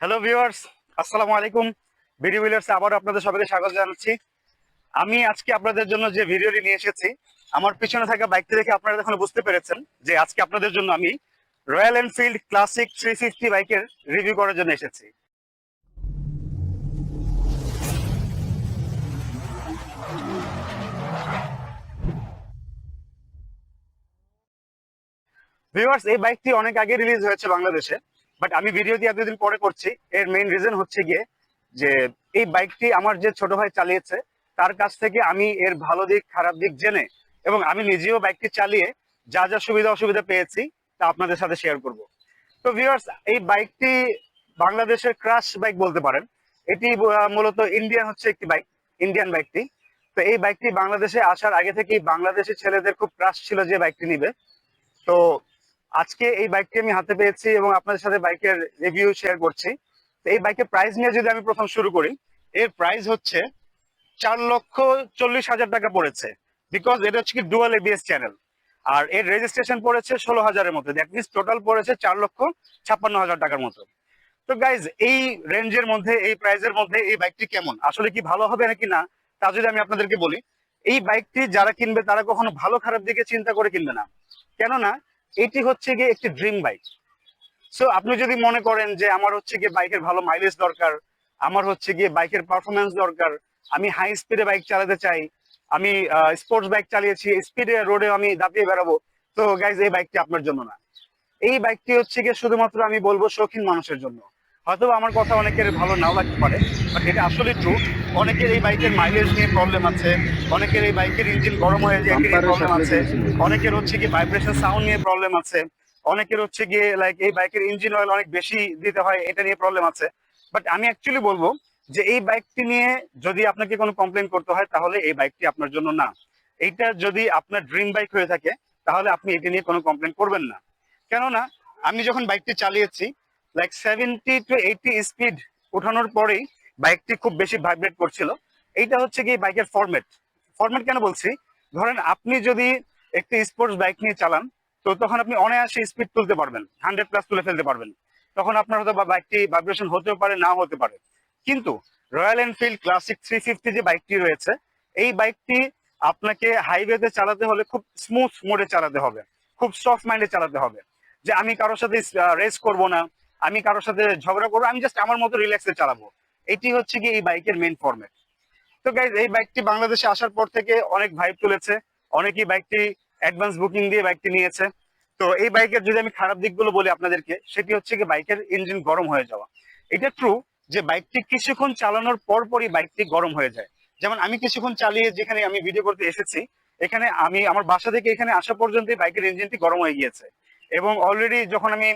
Hello viewers আসসালামু আলাইকুম। Video viewers আবারও আপনাদের সবাইকে স্বাগত জানাচ্ছি। আমি আজকে আপনাদের জন্য যে ভিডিওটি নিয়ে এসেছি, আমার পিছনে থাকা বাইকটি দেখে আপনারা এখন বুঝতে পেরেছেন যে আজকে আপনাদের জন্য আমি Royal Enfield classic three fifty বাইকের রিভিউ করার জন্য এসেছি। ভিউয়ার্স এই বাইকটি অনেক আগে রিলিজ হয়েছে বাংলাদেশে। বাট আমি ভিডিওটি এতদিন পরে করছি। এর মেইন রিজন হচ্ছে গিয়ে যে এই বাইকটি আমার যে ছোট ভাই চালিয়েছে, তার কাছ থেকে আমি এর ভালো দিক, খারাপ দিক জেনে এবং আমি নিজেও বাইকটি চালিয়ে যা যা সুবিধা অসুবিধা পেয়েছি, তা আপনাদের সাথে শেয়ার করব। তো ভিউয়ার্স এই বাইকটি বাংলাদেশের ক্রাশ বাইক বলতে পারেন। এটি মূলত ইন্ডিয়ান হচ্ছে একটি বাইক ইন্ডিয়ান বাইকটি তো এই বাইকটি বাংলাদেশে আসার আগে থেকেই বাংলাদেশের ছেলেদের খুব ক্রাশ ছিল যে বাইকটি নিবে। তো আজকে এই বাইকটি আমি হাতে পেয়েছি এবং আপনাদের সাথে বাইকের রিভিউ শেয়ার করছি। এই বাইকের প্রাইস নিয়ে যদি আমি প্রথম শুরু করি, এর প্রাইস হচ্ছে চার লক্ষ চল্লিশ হাজার টাকা পড়েছে। বিকজ এটা হচ্ছে কি ডুয়াল এবিএস চ্যানেল আর এর রেজিস্ট্রেশন পড়েছে ষোলো হাজারের মতো। দ্যাট মিনস টোটাল পড়েছে চার লক্ষ ছাপ্পান্ন হাজার টাকার মতো। তো গাইজ এই রেঞ্জের মধ্যে, এই প্রাইজের মধ্যে এই বাইকটি কেমন? আসলে কি ভালো হবে নাকি না, তা যদি আমি আপনাদেরকে বলি, এই বাইকটি যারা কিনবে তারা কখনো ভালো খারাপ দিকে চিন্তা করে কিনবে না। কেননা এটি হচ্ছে গিয়ে একটি ড্রিম বাইক সো আপনি যদি মনে করেন যে আমার হচ্ছে গিয়ে বাইকের ভালো মাইলেজ দরকার, আমার হচ্ছে গিয়ে বাইকের পারফরমেন্স দরকার, আমি হাই স্পিডে বাইক চালাতে চাই, আমি স্পোর্টস বাইক চালিয়েছি স্পিডে রোডে আমি দাপিয়ে বেড়াবো, তো গাইজ এই বাইকটি আপনার জন্য না। এই বাইকটি হচ্ছে গিয়ে শুধুমাত্র আমি বলব শৌখিন মানুষের জন্য। হয়তো আমার কথা অনেকের ভালো নাও লাগতে পারে বাট এটা আসলে ট্রু অনেকের এই বাইকের মাইলেজ নিয়ে প্রবলেম আছে অনেকের এই বাইকের ইঞ্জিন গরম হয়ে যায় প্রবলেম আছে অনেকের হচ্ছে কি ভাইব্রেশন সাউন্ড নিয়ে প্রবলেম আছে অনেকের হচ্ছে গিয়ে লাইক এই বাইকের ইঞ্জিন অয়েল অনেক বেশি দিতে হয় এটা নিয়ে প্রবলেম আছে। বাট আমি অ্যাকচুয়ালি বলব যে এই বাইকটি নিয়ে যদি আপনাকে কোনো কমপ্লেন করতে হয় তাহলে এই বাইকটি আপনার জন্য না। এইটা যদি আপনার ড্রিম বাইক হয়ে থাকে তাহলে আপনি এটা নিয়ে কোনো কমপ্লেন করবেন না। কেননা আমি যখন বাইকটি চালিয়েছি like seventy two eighty speed ওঠানোর পরেই বাইকটি খুব বেশি ভাইব্রেট করছিল। এইটা হচ্ছে কি বাইকের ফরম্যাট ফরম্যাট কেন বলছি? ধরেন আপনি যদি একটি স্পোর্টস বাইক নিয়ে চালান, তো তখন আপনি অনায়াসে স্পিড তুলতে পারবেন। হান্ড্রেড প্লাস তুলে ফেলতে পারবেন। তখন আপনার হয়তো বাইকটি ভাইব্রেশন হতেও পারে, নাও হতে পারে। কিন্তু Royal Enfield classic three fifty যে বাইকটি রয়েছে, এই বাইকটি আপনাকে হাইওয়েতে চালাতে হলে খুব স্মুথ মোডে চালাতে হবে। খুব সফট মাইন্ডে চালাতে হবে। যে আমি কারোর সাথে রেস করব না আমি কারোর সাথে ঝগড়া করব, আমি জাস্ট আমার মতো রিল্যাক্সে চালাবো। এটি হচ্ছে কি এই বাইকের মেইন ফরম্যাট তো গাইজ এই বাইকটি বাংলাদেশে আসার পর থেকে অনেক ভাইব তুলেছে, অনেকেই বাইকটি অ্যাডভান্স বুকিং দিয়ে বাইকটি নিয়েছে। তো এই বাইকের যদি আমি খারাপ দিকগুলো বলি আপনাদেরকে, সেটি হচ্ছে কি বাইকের ইঞ্জিন গরম হয়ে যাওয়া। এটা ট্রু যে বাইকটি কিছুক্ষণ চালানোর পর পরই বাইকটি গরম হয়ে যায়। যেমন আমি কিছুক্ষণ চালিয়ে যেখানে আমি ভিডিও করতে এসেছি, এখানে আমি আমার বাসা থেকে এখানে আসা পর্যন্ত বাইকের ইঞ্জিনটি গরম হয়ে গিয়েছে। এবং অলরেডি যখন আমি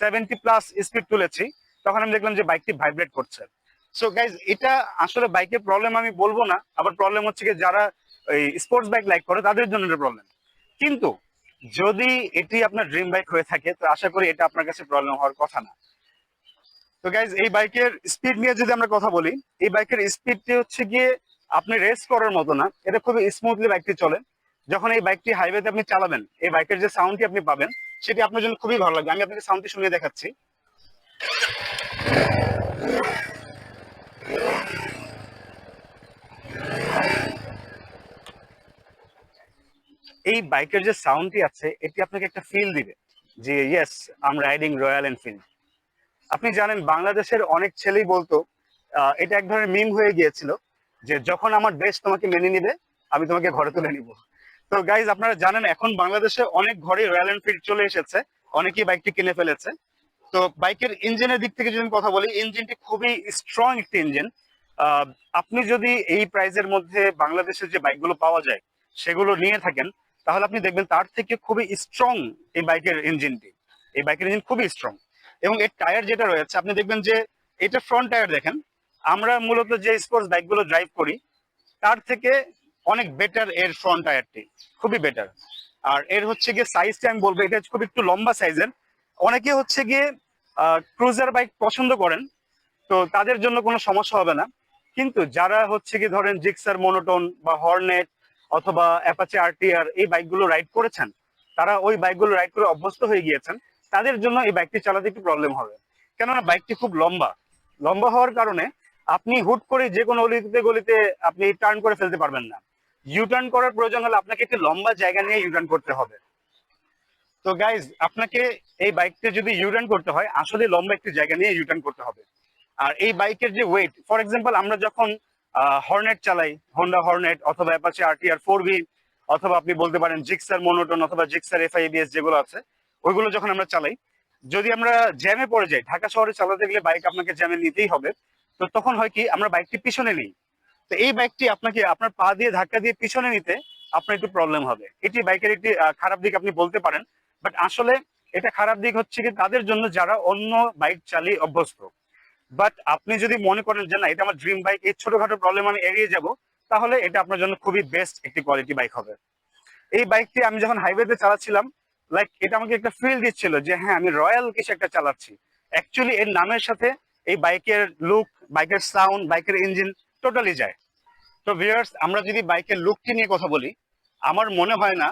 সেভেন্টি প্লাস স্পিড তুলেছি। তখন আমি দেখলাম যে বাইকটি ভাইব্রেট করছে। সো গাইজ এটা আসলে বাইকের প্রবলেম আমি বলব না। আবার প্রবলেম হচ্ছে কি, যারা এই স্পোর্টস বাইক লাইক করে, তাদের জন্য এটা প্রবলেম কিন্তু, যদি এটি আপনার ড্রিম বাইক হয়ে থাকে, তো আশা করি এটা আপনার কাছে প্রবলেম হওয়ার কথা না। তো গাইজ এই বাইকের স্পিড নিয়ে যদি আমরা কথা বলি, এই বাইকের স্পিডটি হচ্ছে গিয়ে আপনি রেস করার মতো না। এটা খুবই স্মুথলি বাইকটি চলে। যখন এই বাইকটি হাইওয়েতে আপনি চালাবেন, এই বাইকের যে সাউন্ডটি আপনি পাবেন, সেটি আপনার জন্য খুবই ভালো লাগবে। আমি আপনাকে সাউন্ডটি শুনিয়ে দেখাচ্ছি। এই বাইকের যে সাউন্ডটি আছে, এটি আপনাকে একটা ফিল দিবে যে yes am riding Royal Enfield আপনি জানেন, বাংলাদেশের অনেক ছেলেই বলতো এটা এক ধরনের মিম হয়ে গিয়েছিল যে, যখন আমার দেশ তোমাকে মেনে নিবে, আমি তোমাকে ঘরে তুলে নিব। তো গাইজ আপনারা জানেন, এখন বাংলাদেশে অনেক ঘরে রয়্যাল এনফিল্ড চলে এসেছে। অনেকেই বাইকটি কিনে ফেলেছে। তো বাইকের ইঞ্জিনের দিক থেকে যদি কথা বলি ইঞ্জিনটি খুবই স্ট্রং একটি ইঞ্জিন আপনি যদি এই প্রাইজের মধ্যে বাংলাদেশের যে বাইকগুলো পাওয়া যায়, সেগুলো নিয়ে থাকেন, তাহলে আপনি দেখবেন তার থেকে খুবই স্ট্রং এই বাইকের ইঞ্জিনটি এই বাইকের ইঞ্জিন খুবই স্ট্রং এবং এর টায়ার যেটা রয়েছে, আপনি দেখবেন যে, এটা ফ্রন্ট টায়ার দেখেন। আমরা মূলত যে স্পোর্টস বাইকগুলো ড্রাইভ করি, তার থেকে অনেক বেটার এর ফ্রন্ট টায়ারটি খুবই বেটার আর এর হচ্ছে গিয়ে সাইজটা আমি বলব, এটা খুব একটু লম্বা সাইজের অনেকে হচ্ছে গিয়ে ক্রুজার বাইক পছন্দ করেন, তো তাদের জন্য কোনো সমস্যা হবে না। কিন্তু যারা হচ্ছে কি ধরেন জিক্সার মোনোটন বা হর্নেট অথবা অ্যাপাচে আরটিআর এই বাইকগুলো রাইড করেছেন, তারা ওই বাইকগুলো রাইড করে অভ্যস্ত হয়ে গিয়েছেন, তাদের জন্য এই বাইকটি চালাতে একটু প্রবলেম হবে। কেননা বাইকটি খুব লম্বা। লম্বা হওয়ার কারণে আপনি হুট করে যে কোনো অলিতে গলিতে আপনি টার্ন করে ফেলতে পারবেন না। ইউ টার্ন করার প্রয়োজন হলে আপনাকে একটি লম্বা জায়গা নিয়ে ইউটার্ন করতে হবে। তো গাইজ আপনাকে এই বাইকটি যদি ইউটার্ন করতে হয় আসলে লম্বা একটি জায়গা নিয়ে ইউটার্ন করতে হবে। আর এই বাইকের যে ওয়েট ফর এক্সাম্পল আমরা যখন হর্নেট চালাই হোন্ডা হর্নেট অথবা অ্যাপাচি আরটিআর ফোর ভি অথবা আপনি বলতে পারেন জিক্সার মোনোটন অথবা জিক্সার এফআইবিএস যেগুলো আছে, ওইগুলো যখন আমরা চালাই, যদি আমরা জ্যামে পড়ে যাই, ঢাকা শহরে চালাতে গেলে বাইক আপনাকে জ্যামে নিতেই হবে। তো তখন হয় কি, আমরা বাইকটি পিছনে নিই। তো এই বাইকটি আপনাকে আপনার পা দিয়ে ধাক্কা দিয়ে পিছনে নিতে আপনার একটু প্রবলেম হবে। এটি বাইকের একটি খারাপ দিক আপনি বলতে পারেন বাট আসলে এটা খারাপ দিক হচ্ছে কি তাদের জন্য যারা অন্য বাইক চালিয়ে অভ্যস্ত। বাট আপনি যদি মনে করেন যে না, এটা আমার ড্রিম বাইক এই ছোটখাটো প্রবলেম আমি এড়িয়ে যাব, তাহলে এটা আপনার জন্য খুবই বেস্ট একটি কোয়ালিটি বাইক হবে। এই বাইকটি আমি যখন হাইওয়েতে চালাচ্ছিলাম লাইক এটা আমাকে একটা ফিল দিচ্ছিল যে হ্যাঁ আমি রয়্যাল কিছু একটা চালাচ্ছি। অ্যাকচুয়ালি এর নামের সাথে এই বাইকের লুক বাইকের সাউন্ড বাইকের ইঞ্জিন টোটালি যায়। তো ভিউয়ার্স আমরা যদি বাইকের লুকটি নিয়ে কথা বলি, আমার মনে হয় না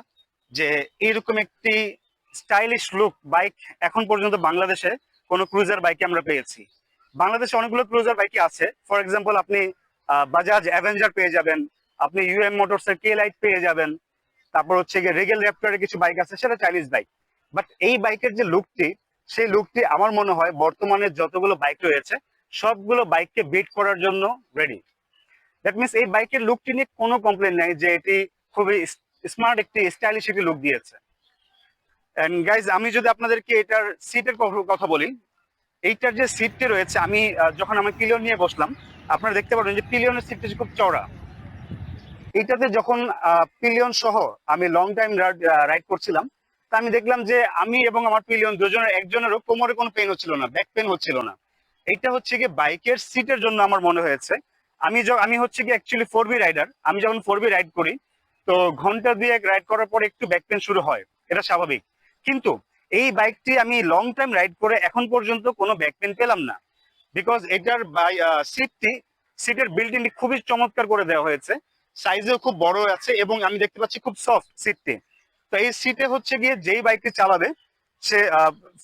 যে এইরকম একটি স্টাইলিশ লুক বাইক এখন পর্যন্ত বাংলাদেশে কোনো ক্রুজার বাইকে আমরা পেয়েছি। বাংলাদেশে অনেকগুলো ক্রুজার বাইকই আছে। ফর এক্সাম্পল আপনি বাজাজ অ্যাভেঞ্জার পেয়ে যাবেন, আপনি ইউএম মোটরস এর কে লাইট পেয়ে যাবেন, তারপর হচ্ছে গিয়ে রেগেল র্যাপটারের কিছু বাইক আছে, সেটা চাইনিজ বাইক বাট এই বাইকের যে লুকটি সেই লুকটি আমার মনে হয় বর্তমানে যতগুলো বাইক রয়েছে, সবগুলো বাইককে বিট করার জন্য রেডি দ্যাট মিনস এই বাইকের লুকটি নিয়ে কোনো কমপ্লেন নেই যে এটি খুবই স্মার্ট একটি স্টাইলিশ একটি লুক দিয়েছে। এন্ড গাইজ আমি যদি আপনাদেরকে এটার সিটের কথা বলি, এইটার যে সিটটি রয়েছে, আমি যখন আমার পিলিয়ন নিয়ে বসলাম, আপনারা দেখতে পাবেন যে পিলিয়নের সিটটি খুব চওড়া। এইটাতে যখন পিলিয়ন সহ আমি লং টাইম রাইড করছিলাম, তা আমি দেখলাম যে আমি এবং আমার পিলিয়ন দুজনের, একজনেরও কোমরে কোনো পেন হচ্ছিল না ব্যাক পেন হচ্ছিল না। এটা হচ্ছে কি বাইকের সিটের জন্য আমার মনে হয়েছে। আমি আমি হচ্ছে কি অ্যাকচুয়ালি ফোর বি রাইডার আমি যখন ফোর বি রাইড করি, তো ঘণ্টা দিয়ে রাইড করার পরে একটু ব্যাক পেন শুরু হয়। এটা স্বাভাবিক। কিন্তু এই বাইকটি আমি লং টাইম রাইড করে এখন পর্যন্ত কোনো ব্যাক পেন পেলাম না। বিকজ এটার সিটটি সিটের বিল্ডিংটি খুবই চমৎকার করে দেওয়া হয়েছে। সাইজেও খুব বড় আছে এবং আমি দেখতে পাচ্ছি খুব সফট সিটটি তো এই সিটে হচ্ছে গিয়ে যেই বাইকটি চালাবে, সে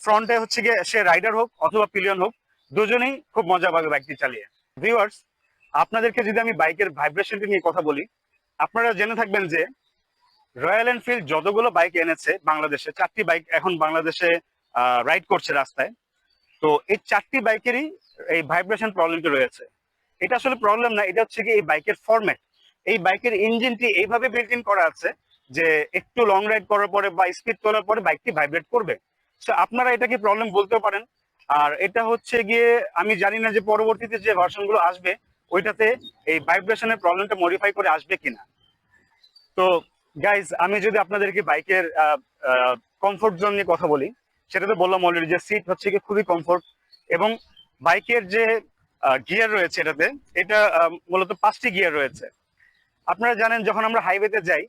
ফ্রন্টে হচ্ছে গিয়ে সে রাইডার হোক অথবা পিলিয়ন হোক, দুজনেই খুব মজা পাবে বাইকটি চালিয়ে। ভিউয়ার্স আপনাদেরকে যদি আমি বাইকের ভাইব্রেশনটি নিয়ে কথা বলি, আপনারা জেনে থাকবেন যে রয়্যাল এনফিল্ড যতগুলো বাইক এনেছে বাংলাদেশে, চারটি বাইক এখন বাংলাদেশে রাইড করছে রাস্তায়। তো এই চারটি বাইকেরই এই ভাইব্রেশন প্রবলেমটি রয়েছে। এটা আসলে প্রবলেম না, এটা হচ্ছে কি এই বাইকের ফরম্যাট এই বাইকের ইঞ্জিনটি এইভাবে বিল্ট ইন করা আছে যে একটু লং রাইড করার পরে বা স্পিড তোলার পরে বাইকটি ভাইব্রেট করবে। সো আপনারা এটাকে প্রবলেম বলতেও পারেন। আর এটা হচ্ছে গিয়ে, আমি জানি না যে পরবর্তীতে যে ভার্সনগুলো আসবে ওইটাতে এই ভাইব্রেশনের প্রবলেমটা মডিফাই করে আসবে কিনা? তো গাইজ আমি যদি আপনাদেরকে বাইকের কমফোর্ট জোন নিয়ে কথা বলি সেটা তো বললাম অলরেডি যে সিট হচ্ছে কি খুবই কমফোর্ট এবং বাইকের যে গিয়ার রয়েছে এটাতে এটা মূলত পাঁচটি গিয়ার রয়েছে। আপনারা জানেন যখন আমরা হাইওয়েতে যাই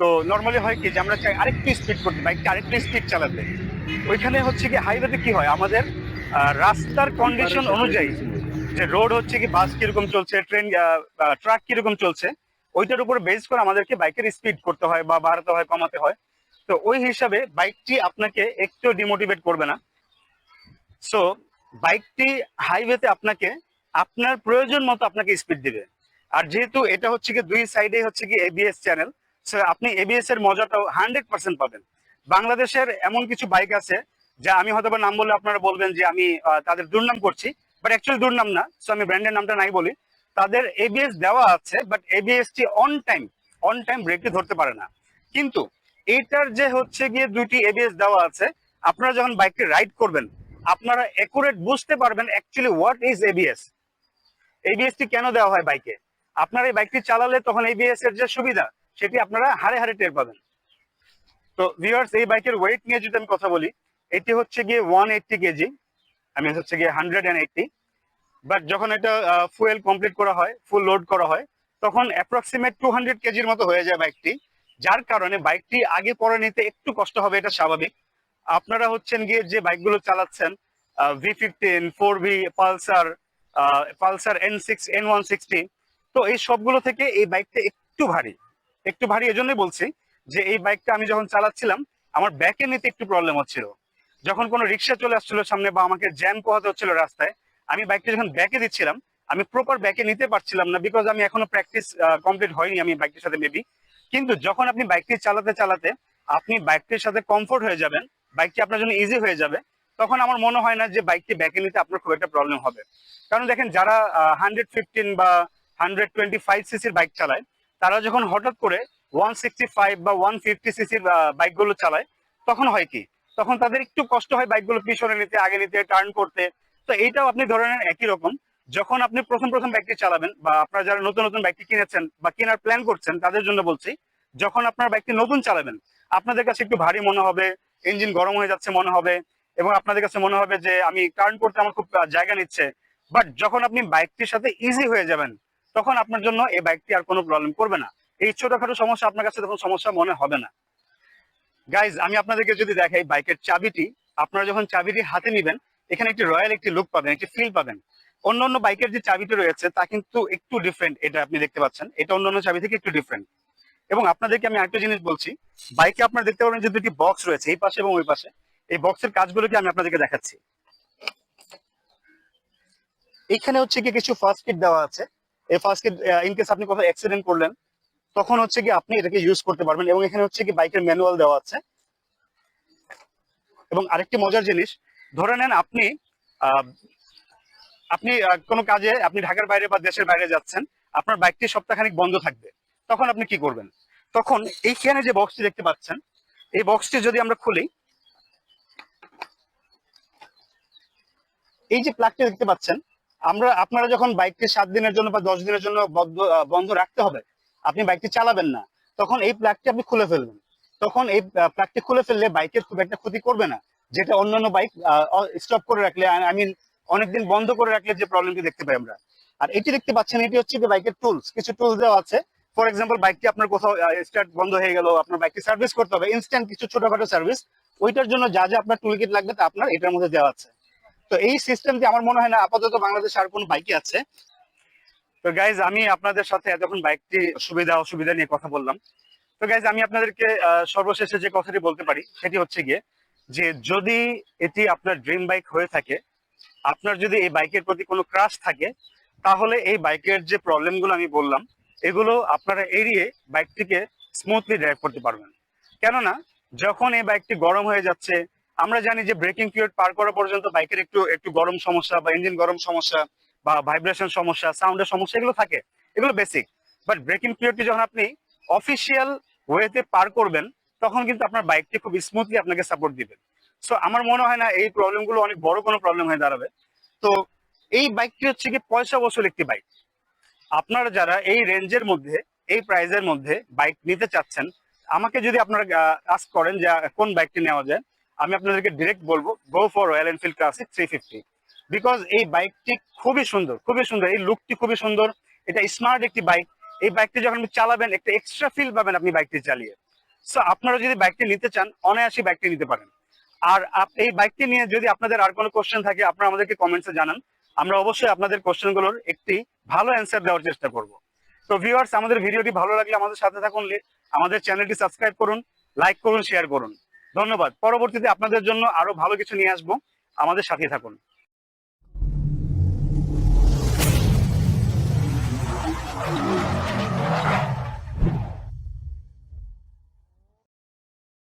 তো নর্মালি হয় কি যে আমরা চাই আরেকটু স্পিড করতে বাইকটা আরেকটু স্পিড চালাতে। ওইখানে হচ্ছে কি হাইওয়েতে কি হয়? আমাদের আহ, রাস্তার কন্ডিশন অনুযায়ী যে রোড হচ্ছে কি বাস কীরকম চলছে ট্রেন ট্রাক কীরকম চলছে, ওইটার উপর বেস করে আমাদেরকে বাইকের স্পিড করতে হয় বা বাড়াতে হয়, কমাতে হয়। তো ওই হিসাবে বাইকটি আপনাকে একটু ডিমোটিভেট করবে না। সো বাইকটি হাইওয়েতে আপনাকে আপনার প্রয়োজন মতো আপনাকে স্পিড দিবে। আর যেহেতু এটা হচ্ছে কি দুই সাইডে হচ্ছে কি এবিএস চ্যানেল সো আপনি এবিএস এর মজাটাও হান্ড্রেড পার্সেন্ট পাবেন। বাংলাদেশের এমন কিছু বাইক আছে, যা আমি হয়তো নাম বললে আপনারা বলবেন যে আমি তাদের দুর্নাম করছি বাট অ্যাকচুয়ালি দুর্নাম না সো আমি ব্র্যান্ডের নামটা নাই বলি। তাদের এবিএস দেওয়া আছে বাট এবিএস টি অন টাইম অন টাইম ব্রেকটি ধরতে পারে না। কিন্তু এইটার যে হচ্ছে গিয়ে দুইটি এবিএস দেওয়া আছে, আপনারা যখন বাইকটি রাইড করবেন, আপনারা একুরেট বুঝতে পারবেন actually what is ABS ABS টি কেন দেওয়া হয় বাইকে আপনারা এই বাইকটি চালালে তখন এবিএস এর যে সুবিধা, সেটি আপনারা হারে হারে টের পাবেন। তো ভিউয়ার্স এই বাইকের ওয়েট নিয়ে যদি আমি কথা বলি, এটি হচ্ছে গিয়ে ওয়ান এইটটি কেজি। আমি হচ্ছে গিয়ে হান্ড্রেড অ্যান্ড এইটটি বাট যখন এটা ফুয়েল কমপ্লিট করা হয় ফুল লোড করা হয়, তখন অ্যাপ্রক্সিমেট টু হান্ড্রেড কেজির মতো হয়ে যায় বাইকটি যার কারণে বাইকটি আগে পরে নিতে একটু কষ্ট হবে, এটা স্বাভাবিক। আপনারা হচ্ছেন গিয়ে যে বাইকগুলো চালাচ্ছেন V fifteen four V Pulsar Pulsar N six N one sixty তো এই সবগুলো থেকে এই বাইকটা একটু ভারী। একটু ভারী এজন্যই বলছি যে এই বাইকটা আমি যখন চালাচ্ছিলাম, আমার ব্যাকে নিতে একটু প্রবলেম হচ্ছিল। যখন কোনো রিক্সা চলে আসছিল সামনে বা আমাকে জ্যাম পোহাতে হচ্ছিল রাস্তায়, আমি বাইকটা যখন ব্যাকে দিচ্ছিলাম, আমি প্রপার ব্যাকে নিতে পারছিলাম না বিকজ আমি এখনও প্র্যাকটিস কমপ্লিট হয়নি আমি বাইকটির সাথে মেবি কিন্তু যখন আপনি বাইকটি চালাতে চালাতে আপনি বাইকটির সাথে কমফোর্ট হয়ে যাবেন বাইকটি আপনার জন্য ইজি হয়ে যাবে, তখন আমার মনে হয় না যে বাইকটি ব্যাকে নিতে আপনার খুব একটা প্রবলেম হবে। কারণ দেখেন যারা হান্ড্রেড ফিফটিন বা হান্ড্রেড টোয়েন্টি ফাইভ সিসির বাইক চালায়, তারা যখন হঠাৎ করে ওয়ান সিক্সটি ফাইভ বা ওয়ান ফিফটি সিসির বাইকগুলো চালায়, তখন হয় কি? তখন তাদের একটু কষ্ট হয় বাইকগুলো পিছনে নিতে, আগে নিতে টার্ন করতে। তো এইটাও আপনি ধরে নেন একই রকম। যখন আপনি প্রথম প্রথম বাইকটি চালাবেন বা আপনারা যারা নতুন নতুন বাইকটি কিনেছেন বা কেনার প্ল্যান করছেন, তাদের জন্য বলছি, যখন আপনার বাইকটি নতুন চালাবেন, আপনাদের কাছে একটু ভারী মনে হবে ইঞ্জিন গরম হয়ে যাচ্ছে মনে হবে, এবং আপনাদের কাছে মনে হবে যে আমি টার্ন করতে আমার খুব জায়গা নিচ্ছে। বাট যখন আপনি বাইকটির সাথে ইজি হয়ে যাবেন, তখন আপনার জন্য এই বাইকটি আর কোনো প্রবলেম করবে না। এই ছোটখাটো সমস্যা আপনার কাছে তখন সমস্যা মনে হবে না। গাইজ আমি আপনাদেরকে যদি দেখাই বাইকের চাবিটি, আপনারা যখন চাবিটি হাতে নেবেন, এখানে একটি রয়্যাল একটি লুক পাবেন, একটি ফিল পাবেন। অন্য অন্য বাইকের যে চাবিটি রয়েছে, তা কিন্তু একটু ডিফারেন্ট এটা আপনি দেখতে পাচ্ছেন। এটা অন্য অন্য চাবি থেকে একটু ডিফারেন্ট এবং আপনাদেরকে আমি আরেকটা জিনিস বলছি, বাইকে আপনারা দেখতে পাবেন যে দুটি বক্স রয়েছে, এই পাশে এবং ওই পাশে। এই বক্সের কাজগুলোকে আমি আপনাদেরকে দেখাচ্ছি। এখানে হচ্ছে কি, কিছু ফার্স্ট কিট দেওয়া আছে। এই ফার্স্ট কিট ইনকেস আপনি কোথাও অ্যাক্সিডেন্ট করলেন তখন হচ্ছে কি আপনি এটাকে ইউজ করতে পারবেন এবং এখানে হচ্ছে কি বাইকের ম্যানুয়াল দেওয়া আছে। এবং আরেকটি মজার জিনিস, ধরে নেন আপনি আপনি কোনো কাজে আপনি ঢাকার বাইরে বা দেশের বাইরে যাচ্ছেন, আপনার বাইকটি সপ্তাহখানিক বন্ধ থাকবে। তখন আপনি কি করবেন? তখন এইখানে যে বক্সটি দেখতে পাচ্ছেন, এই বক্সটি যদি আমরা খুলি, এই যে প্লাগটি দেখতে পাচ্ছেন, আমরা, আপনারা যখন বাইকটি সাত দিনের জন্য বা দশ দিনের জন্য বন্ধ রাখতে হবে আপনি বাইকটি চালাবেন না, তখন এই প্লাগটি আপনি খুলে ফেলবেন। তখন এই প্লাগটি খুলে ফেললে বাইকের খুব একটা ক্ষতি করবে না, যেটা অন্যান্য বাইক স্টপ করে রাখলে, আই মিন অনেকদিন বন্ধ করে রাখলে যে প্রবলেমটি দেখতে পাই আমরা। আর এটি দেখতে পাচ্ছেন, এটি হচ্ছে কি বাইকের টুলস কিছু টুলস দেওয়া আছে। ফর এক্সাম্পল বাইকটি আপনার কোথাও স্টার্ট বন্ধ হয়ে গেল, আপনার বাইকটি সার্ভিস করতে হবে ইনস্ট্যান্ট কিছু ছোটখাটো সার্ভিস ওইটার জন্য যা যা আপনার টুল কিট লাগবে তা আপনার এটার মধ্যে দেওয়া আছে। তো এই সিস্টেমটি আমার মনে হয় না, আপাতত বাংলাদেশে আর কোনো বাইকই আছে। তো গাইজ আমি আপনাদের সাথে এতক্ষণ বাইকটি সুবিধা, অসুবিধা নিয়ে কথা বললাম। তো গাইজ আমি আপনাদেরকে সর্বশেষে যে কথাটি বলতে পারি, সেটি হচ্ছে গিয়ে যে যদি এটি আপনার ড্রিম বাইক হয়ে থাকে, আপনার যদি এই বাইকের প্রতি কোনো ক্রাশ থাকে, তাহলে এই বাইকের যে প্রবলেমগুলো আমি বললাম, এগুলো আপনারা এড়িয়ে বাইকটিকে স্মুথলি ড্রাইভ করতে পারবেন। কেননা, যখন এই বাইকটি গরম হয়ে যাচ্ছে, আমরা জানি যে ব্রেকিং পিরিয়ড পার করা পর্যন্ত বাইকের একটু একটু গরম সমস্যা বা ইঞ্জিন গরম সমস্যা বা ভাইব্রেশন সমস্যা সাউন্ডের সমস্যা, এগুলো থাকে। এগুলো বেসিক বাট ব্রেকিং পিরিয়ডটি যখন আপনি অফিসিয়াল ওয়েতে পার করবেন, তখন কিন্তু আপনার বাইকটি খুব স্মুথলি আপনাকে সাপোর্ট দিবে। সো আমার মনে হয় না এই প্রবলেমগুলো অনেক বড় কোনো প্রবলেম হয়ে দাঁড়াবে। তো, এই বাইকটি হচ্ছে কি পয়সা বসুল একটি বাইক আপনারা যারা এই রেঞ্জের মধ্যে, এই প্রাইজের মধ্যে বাইক নিতে চাচ্ছেন, আমাকে যদি আপনারা আস্ক করেন যে কোন বাইকটি নেওয়া যায়, আমি আপনাদেরকে ডিরেক্ট বলব go for Royal Enfield Classic three fifty because এই বাইকটি খুবই সুন্দর খুবই সুন্দর। এই লুকটি খুবই সুন্দর। এটা স্মার্ট একটি বাইক এই বাইকটি যখন আপনি চালাবেন, একটা এক্সট্রা ফিল পাবেন আপনি বাইকটি চালিয়ে। সো আপনারা যদি বাইকটি নিতে চান, অনায়াসে বাইকটি নিতে পারেন। আর এই বাইকটি নিয়ে যদি আপনাদের আর কোনো কোশ্চেন থাকে, আপনারা আমাদেরকে কমেন্টসে জানান। আমরা অবশ্যই আপনাদের কোশ্চেনগুলোর একটি ভালো অ্যান্সার দেওয়ার চেষ্টা করব। তো ভিউয়ার্স আমাদের ভিডিওটি ভালো লাগলে আমাদের সাথে থাকুন। আমাদের চ্যানেলটি সাবস্ক্রাইব করুন লাইক করুন শেয়ার করুন। ধন্যবাদ। পরবর্তীতে আপনাদের জন্য আরও ভালো কিছু নিয়ে আসব। আমাদের সাথে থাকুন। Oh,